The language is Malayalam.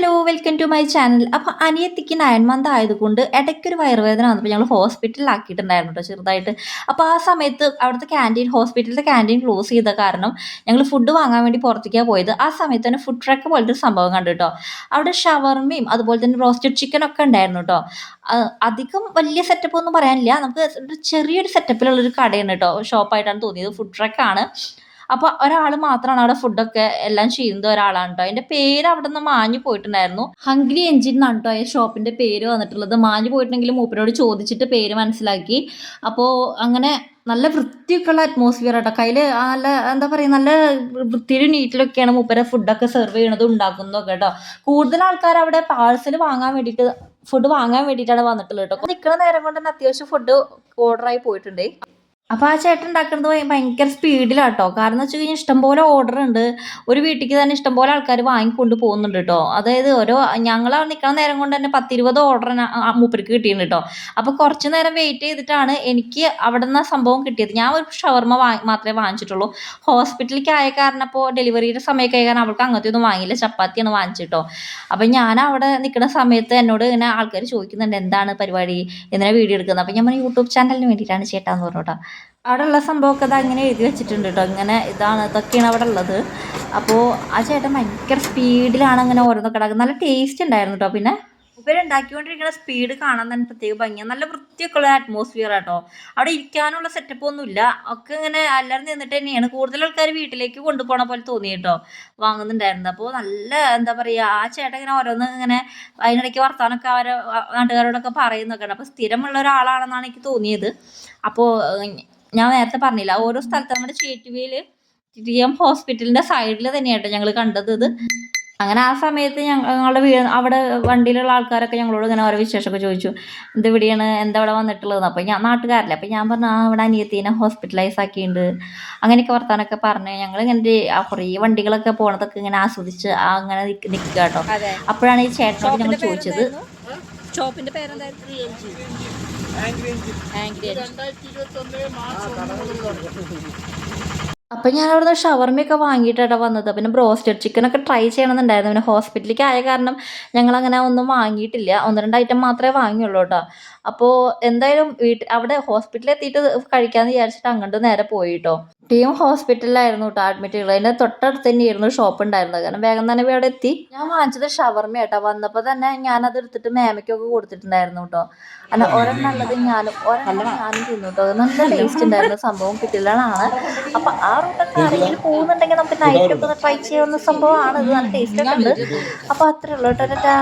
Hello welcome to my channel അപ്പോൾ അനിയത്തിക്ക് നയൻ മന്ത് ആയതുകൊണ്ട് ഇടയ്ക്കൊരു വയറുവേദന വന്നപ്പോൾ ഞങ്ങൾ ഹോസ്പിറ്റലിലാക്കിയിട്ടുണ്ടായിരുന്നു കേട്ടോ ചെറുതായിട്ട്. അപ്പോൾ ആ സമയത്ത് അവിടുത്തെ ക്യാന്റീൻ ഹോസ്പിറ്റലിലെ ക്യാന്റീൻ ക്ലോസ് ചെയ്ത കാരണം ഞങ്ങൾ ഫുഡ് വാങ്ങാൻ വേണ്ടി പുറത്തേക്കാണ് പോയത്. ആ സമയത്ത് തന്നെ ഫുഡ് ട്രക്ക് പോലത്തെ ഒരു സംഭവം കണ്ടു കേട്ടോ അവിടെ ഷവർമയും അതുപോലെ തന്നെ റോസ്റ്റഡ് ചിക്കൻ ഒക്കെ ഉണ്ടായിരുന്നു കേട്ടോ അധികം വലിയ സെറ്റപ്പ് ഒന്നും പറയാനില്ല. നമുക്ക് ചെറിയൊരു സെറ്റപ്പിലുള്ളൊരു കടയാണ് കേട്ടോ ഷോപ്പായിട്ടാണ് തോന്നിയത്. ഫുഡ് ട്രക്കാണ് അപ്പോൾ ഒരാൾ മാത്രമാണ് അവിടെ ഫുഡൊക്കെ എല്ലാം ചെയ്യുന്നത് ഒരാളാണ് കേട്ടോ അതിന്റെ പേര് അവിടെ നിന്ന് മാഞ്ഞു പോയിട്ടുണ്ടായിരുന്നു. ഹംഗ്രി എഞ്ചിൻ എന്നാണ് കേട്ടോ ഈ ഷോപ്പിന്റെ പേര് വന്നിട്ടുള്ളത്. മാഞ്ഞു പോയിട്ടുണ്ടെങ്കിൽ മൂപ്പരോട് ചോദിച്ചിട്ട് പേര് മനസ്സിലാക്കി. അപ്പോൾ അങ്ങനെ നല്ല വൃത്തിയൊക്കെയുള്ള അറ്റ്മോസ്ഫിയർ കേട്ടോ കയ്യിൽ നല്ല എന്താ പറയുക നല്ല വൃത്തിയിലും നീറ്റിലൊക്കെയാണ് മൂപ്പരെ ഫുഡൊക്കെ സെർവ് ചെയ്യണതും ഉണ്ടാക്കുന്നതൊക്കെ കേട്ടോ കൂടുതൽ ആൾക്കാർ അവിടെ പാഴ്സൽ വാങ്ങാൻ വേണ്ടിയിട്ട് ഫുഡ് വാങ്ങാൻ വേണ്ടിയിട്ടാണ് വന്നിട്ടുള്ളത് കേട്ടോ നിൽക്കുന്ന നേരം കൊണ്ട് തന്നെ അത്യാവശ്യം ഫുഡ് ഓർഡറായി പോയിട്ടുണ്ട്. അപ്പോൾ ആ ചേട്ടൻ ഉണ്ടാക്കുന്നത് ഭയ- ഭയങ്കര സ്പീഡിലാട്ടോ. കാരണം എന്ന് വെച്ച് കഴിഞ്ഞാൽ ഇഷ്ടംപോലെ ഓർഡർ ഉണ്ട്. ഒരു വീട്ടിലേക്ക് തന്നെ ഇഷ്ടംപോലെ ആൾക്കാർ വാങ്ങിക്കൊണ്ട് പോകുന്നുണ്ട് കേട്ടോ അതായത് ഓരോ ഞങ്ങൾ നിൽക്കുന്ന നേരം കൊണ്ട് തന്നെ പത്തിരുപത് ഓർഡർ മൂപ്പർക്ക് കിട്ടിയിട്ടുണ്ട് കേട്ടോ അപ്പോൾ കുറച്ച് നേരം വെയിറ്റ് ചെയ്തിട്ടാണ് എനിക്ക് അവിടെ നിന്ന് സംഭവം കിട്ടിയത്. ഞാൻ ഒരു ഷവർമ വാങ്ങി മാത്രമേ വാങ്ങിച്ചിട്ടുള്ളൂ. ഹോസ്പിറ്റലിലേക്ക് ആയ കാരണം അപ്പോൾ ഡെലിവറിയുടെ സമയമൊക്കെ ആയ കാരണം അവൾക്ക് അങ്ങനത്തെ ഒന്നും വാങ്ങിയില്ല. ചപ്പാത്തിയാണ് വാങ്ങിച്ചിട്ടോ അപ്പം ഞാൻ അവിടെ നിൽക്കുന്ന സമയത്ത് എന്നോട് ഇങ്ങനെ ആൾക്കാർ ചോദിക്കുന്നുണ്ട് എന്താണ് പരിപാടി? എന്തിനാണ് വീഡിയോ എടുക്കുന്നത്? അപ്പം ഞാൻ യൂട്യൂബ് ചാനലിന് വേണ്ടിയിട്ടാണ് ചേട്ടാന്ന് പറഞ്ഞു കേട്ടോ അവിടെ ഉള്ള സംഭവമൊക്കെ അത് അങ്ങനെ എഴുതി വെച്ചിട്ടുണ്ട് കേട്ടോ. ഇങ്ങനെ ഇതാണ് ഇതൊക്കെയാണ് അവിടെ ഉള്ളത്. അപ്പോൾ ആ ചേട്ടൻ ഭയങ്കര സ്പീഡിലാണ് അങ്ങനെ ഓരോന്നൊക്കെ ഉണ്ടാക്കുന്നത്. നല്ല ടേസ്റ്റ് ഉണ്ടായിരുന്നു കേട്ടോ. പിന്നെ ഇവർ ഉണ്ടാക്കിക്കൊണ്ടിരിക്കുന്ന സ്പീഡ് കാണാൻ തന്നെ പ്രത്യേക ഭംഗിയാണ് നല്ല വൃത്തിയൊക്കെ ഉള്ള അറ്റ്മോസ്ഫിയർ ആട്ടോ. അവിടെ ഇരിക്കാനുള്ള സെറ്റപ്പ് ഒന്നുമില്ല ഒക്കെ ഇങ്ങനെ എല്ലാവരും നിന്നിട്ട് തന്നെയാണ്. കൂടുതൽ ആൾക്കാർ വീട്ടിലേക്ക് കൊണ്ടുപോകണ പോലെ തോന്നി കേട്ടോ വാങ്ങുന്നുണ്ടായിരുന്നത് അപ്പോൾ നല്ല എന്താ പറയുക ആ ചേട്ടൻ ഇങ്ങനെ ഓരോന്ന് ഇങ്ങനെ അതിനിടയ്ക്ക് വർത്താനൊക്കെ അവരെ നാട്ടുകാരോടൊക്കെ പറയുന്നൊക്കെ ഉണ്ട് അപ്പോൾ സ്ഥിരമുള്ള ഒരാളാണെന്നാണ് എനിക്ക് തോന്നിയത്. അപ്പോൾ ഞാൻ നേരത്തെ പറഞ്ഞില്ല ഓരോ സ്ഥലത്ത് നമ്മുടെ ചേറ്റുവയിൽ ടി എം ഹോസ്പിറ്റലിന്റെ സൈഡിൽ തന്നെയാട്ടോ ഞങ്ങൾ കണ്ടത് ഇത്. അങ്ങനെ ആ സമയത്ത് ഞങ്ങളുടെ വീ അവിടെ വണ്ടിയിലുള്ള ആൾക്കാരൊക്കെ ഞങ്ങളോട് ഇങ്ങനെ ഓരോ വിശേഷമൊക്കെ ചോദിച്ചു ഇത് ഇവിടെയാണ് എന്താ ഇവിടെ വന്നിട്ടുള്ളത് അപ്പോൾ ഞാൻ നാട്ടുകാരല്ലേ അപ്പോൾ ഞാൻ പറഞ്ഞു ആ ഇവിടെ അനിയത്തീനെ ഹോസ്പിറ്റലൈസ് ആക്കിയിട്ടുണ്ട് അങ്ങനെയൊക്കെ വർത്താനൊക്കെ പറഞ്ഞു ഞങ്ങൾ ഇങ്ങനെ ആ കുറേ വണ്ടികളൊക്കെ പോണതൊക്കെ ഇങ്ങനെ ആസ്വദിച്ച് ആ അങ്ങനെ നിൽക്കുക കേട്ടോ അപ്പോഴാണ് ഈ ചേട്ടനോട് ഞങ്ങൾ ചോദിച്ചത് ഷോപ്പിന്റെ പേരെന്തായിരുന്നു അപ്പം ഞാൻ അവിടുന്ന് ഷവർമയൊക്കെ വാങ്ങിയിട്ടാണ് വന്നത്. പിന്നെ ബ്രോസ്റ്റഡ് ചിക്കനൊക്കെ ട്രൈ ചെയ്യണമെന്നുണ്ടായിരുന്നു. പിന്നെ ഹോസ്പിറ്റലിലേക്ക് ആയ കാരണം ഞങ്ങളങ്ങനെ ഒന്നും വാങ്ങിയിട്ടില്ല. ഒന്ന് രണ്ട് ഐറ്റം മാത്രമേ വാങ്ങിയുള്ളൂ കേട്ടോ അപ്പോൾ എന്തായാലും വീട്ടിൽ അവിടെ ഹോസ്പിറ്റലിൽ എത്തിയിട്ട് കഴിക്കാമെന്ന് വിചാരിച്ചിട്ട് അങ്ങോട്ട് നേരെ പോയി കേട്ടോ ടീം ഹോസ്പിറ്റലിലായിരുന്നു കേട്ടോ അഡ്മിറ്റ് ചെയ്തത് അതിന്റെ തൊട്ടടുത്ത് തന്നെയായിരുന്നു ഷോപ്പ് ഉണ്ടായിരുന്നത്. കാരണം വേഗം തന്നെ അവിടെ എത്തി. ഞാൻ വാങ്ങിച്ചത് ഷവർമ കേട്ടോ വന്നപ്പോൾ തന്നെ ഞാനത് എടുത്തിട്ട് മേമയ്ക്കൊക്കെ കൊടുത്തിട്ടുണ്ടായിരുന്നു കേട്ടോ അല്ല ഓരോ നല്ലത് ഞാനും ഒരെണ്ണം ഞാനും തിന്നു കേട്ടോ നല്ല ടേസ്റ്റ് ഉണ്ടായിരുന്നു. സംഭവം കിട്ടില്ലാണ് അപ്പം ആ റൂട്ടൊക്കെ ആരെങ്കിലും പോകുന്നുണ്ടെങ്കിൽ നമുക്ക് നൈറ്റ് ഒക്കെ ഒന്ന് ട്രൈ ചെയ്യുന്ന സംഭവമാണ്. ഇത് നല്ല ടേസ്റ്റ് ഒക്കെ ഉണ്ട്. അപ്പോൾ അത്രേ ഉള്ളൂ കേട്ടോ